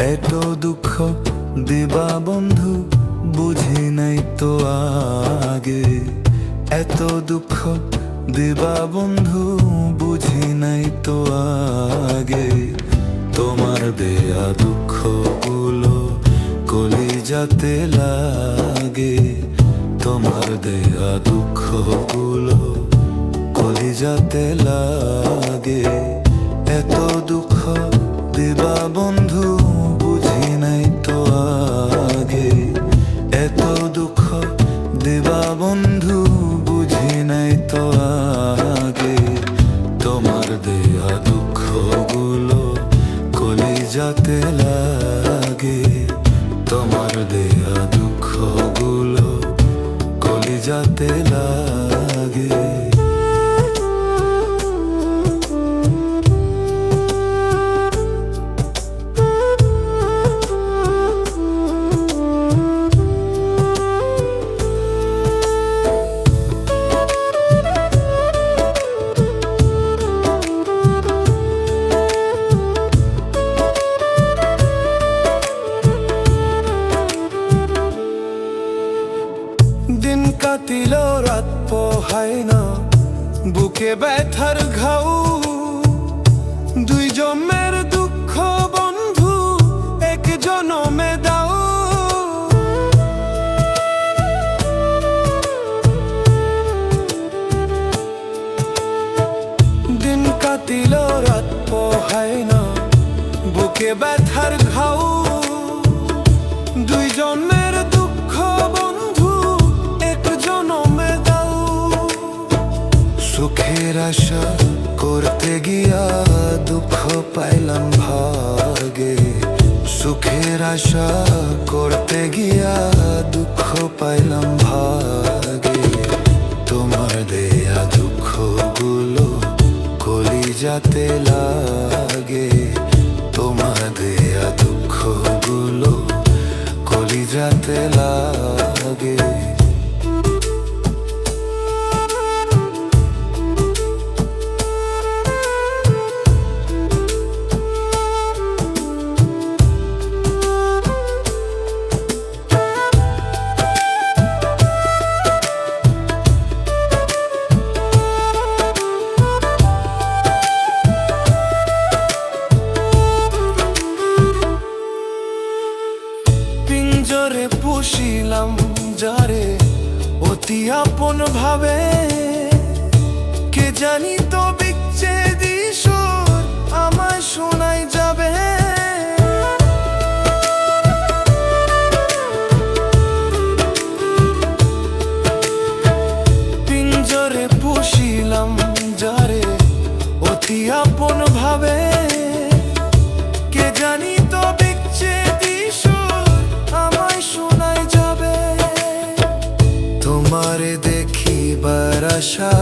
এত দুঃখ দিবা বন্ধু, বুঝি নাই তো আগে। এত দুঃখ দিবা বন্ধু, বুঝি নাই তো আগে। তোমার দেয়া কলি যাতে লাগে। তোমার দেয়া কলি যাতে লাগে। এত দুঃখ যাতে লাগে তোমার দেয়া দুঃখগুলো কলি যাতে লাগে কাটিল রাত পোহায় না। বুকে ব্যথার ঘাউ। দুই জমের দুঃখ বন্ধু, এক জনমে দাও। দিন কাটিল রাত পোহায় না। বুকে ব্যথার ঘাউ। সুখের আশা করতে গিয়া দুঃখ পাইলাম ভাগে সুখের আশা করতে গিয়া দুঃখ পাইলাম ভাগে তোমার দেয়া দুঃখগুলো কলি পিঞ্জরে পুষিলাম যারে অতি আপন ভাবে। কে জানি তো বিচ্ছেদ ঈশ্বর আমায় শোনাই যাবে। পিঞ্জরে পুষিলাম যারে অতি আপন ভাবে। কে জানি তো বিচ্ছেদ আশা